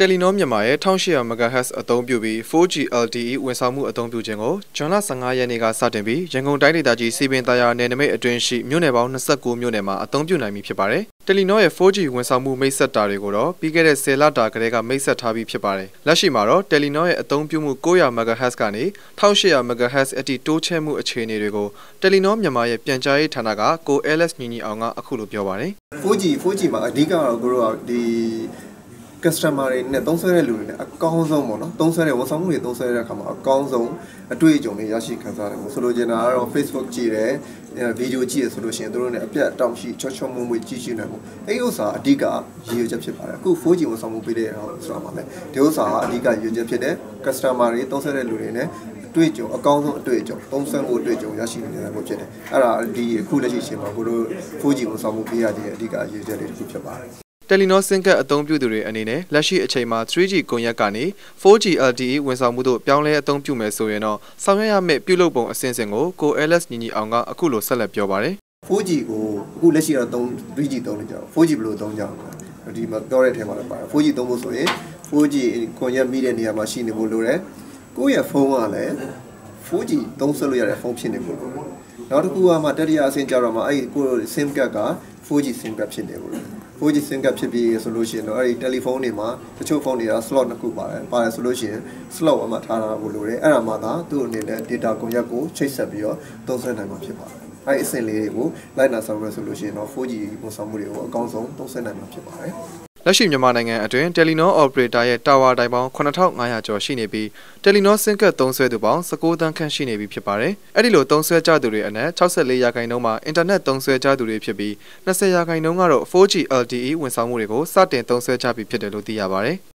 တယ်လီနောမြန်မာရဲ့ 1800MHz အသုံးပြုပြီး 4G LTE ဝန်ဆောင်မှုအသုံးပြုခြင်းကိုဇွန်လ15ရက်နေ့ကစတင်ပြီးရန်ကုန်တိုင်းဒေသကြီးစီပင်သာယာနယ်နိမိတ်အတွင်းရှိမြို့နယ်ပေါင်း29မြို့နယ်မှာအသုံးပြုနိုင်ပြီဖြစ်ပါတယ်။တယ်လီနောရဲ့ 4G ဝန်ဆောင်မှုမိတ်ဆက်တာတွေကိုတော့ပြီးခဲ့တဲ့10လတာကတည်းကမိတ်ဆက်ထားပြီးဖြစ်ပါတယ်။လက်ရှိမှာတော့တယ်လီနောရဲ့အသုံးပြုမှု 900MHz ကနေ 1800MHz အထိတိုးချဲ့မှုအခြေအနေတွေကိုတယ်လီနောမြန်မာရဲ့ပြန်ကြားရေးဌာနကကို LS ညီညီအောင်ကအခုလိုပြောပါတယ်။ 4G 4G မှာအဓိကတော့ကိုတို့ကဒီ customer တွေနဲ့သုံးဆွဲတဲ့လူတွေနဲ့အကောင်းဆုံးပေါ့နော်သုံးဆွဲတဲ့ဝန်ဆောင်မှုတွေသုံးဆွဲတဲ့အခါမှာအကောင်းဆုံးအတွေ့အကြုံတွေရရှိခံစားရတယ်ပေါ့ဆိုလိုချင်တာကတော့ Facebook ကြည့်တယ်ဗီဒီယိုကြည့်ရဆိုလို့ရှိရင်တို့နဲ့အပြတ်အတောင့်ရှိချောချောမွေ့မွေ့ကြည့်ရှုနိုင်ဖို့အဲ့ဒီဥစ္စာအဓိကရည်ရွယ်ချက်ဖြစ်ပါတယ်အခု 4G ဝန်ဆောင်မှုပေးတဲ့ဟောဆိုတာမှာလည်းဒီဥစ္စာကအဓိကရည်ရွယ်ချက်ဖြစ်တဲ့ customer တွေသုံးဆွဲတဲ့လူတွေနဲ့တွေ့ကြုံအကောင်းဆုံးအတွေ့အကြုံပုံစံကိုတွေ့ကြုံရရှိနေတယ်လို့ဖြစ်တယ်အဲ့ဒါဒီအခုလက်ရှိအချိန်မှာကိုတို့ 4G ဝန်ဆောင်မှုပေးရခြင်းအဓိကရည်ရွယ်ချက်လေးတစ်ခုဖြစ်ပါတယ် တယ်လီနောစင်ကတ်အသုံးပြုသူတွေအနေနဲ့လက်ရှိအချိန်မှာ 3G ကွန်ရက်ကနေ 4G LTE ဝန်ဆောင်မှုတို့ပြောင်းလဲအသုံးပြုမယ်ဆိုရင်တော့ဆောင်ရွက်ရမယ့်ပြုလုပ်ပုံအစဉ်စဉ်ကိုကို LS ညီညီအောင်ကအခုလိုဆက်လက်ပြောပါတယ် 4G ကိုအခုလက်ရှိတော့3 3G သုံးနေကြတော့ 4G ဘယ်လိုသုံးကြလဲဒီမှာပြောတဲ့အထဲမှာလည်းပါတယ် 4G သုံးဖို့ဆိုရင် 4G ကွန်ရက်မိတဲ့နေရာမှာရှိနေဖို့လိုတယ်ကိုယ့်ရဲ့ဖုန်းကလည်း 4G သုံးဆွဲလို့ရတဲ့ဖုန်းဖြစ်နေဖို့လိုတယ်နောက်တစ်ခုကမှတတိယအဆင့်ကြတော့မှအဲ့ဒီကိုယ့် SIM card က 4G SIM card ဖြစ်နေဖို့လိုတယ် 4G SIM card ဖြစ်ပြီးဆိုလို့ရှိရင်တော့အဲ့ဒီတယ်လီဖုန်းတွေမှာတချို့ဖုန်းတွေက slot နှစ်ခုပါတယ်ပါတယ်ဆိုလို့ရှိရင် slot အမှထားတာဖို့လိုတယ်အဲ့ဒါမှသာသူ့အနေနဲ့ data ကွန်ရက်ကိုချိတ်ဆက်ပြီးတော့သုံးစွဲနိုင်မှာဖြစ်ပါတယ်အဲ့အဆင့်လေးတွေကိုလိုက်နာဆောင်ရွက်ဆိုလို့ရှိရင်တော့ 4G ဝန်ဆောင်မှုတွေကိုအကောင်းဆုံးသုံးစွဲနိုင်မှာဖြစ်ပါတယ် လက်ရှိမြန်မာနိုင်ငံအတွင်း Telenor Operator ရဲ့တာဝါတိုင်ပေါင်း9500ကျော်ရှိနေပြီး Telenor စင်ကတ်သုံးစွဲသူပေါင်း19တန်းခန့်ရှိနေပြီဖြစ်ပါတယ်။အဲ့ဒီလိုသုံးစွဲကြသူတွေအနက်64ရာခိုင်နှုန်းမှာအင်တာနက်သုံးစွဲကြသူတွေဖြစ်ပြီး20ရာခိုင်နှုန်းကတော့ 4G LTE ဝန်ဆောင်မှုတွေကိုစတင်သုံးစွဲကြပြီဖြစ်တယ်လို့သိရပါတယ်။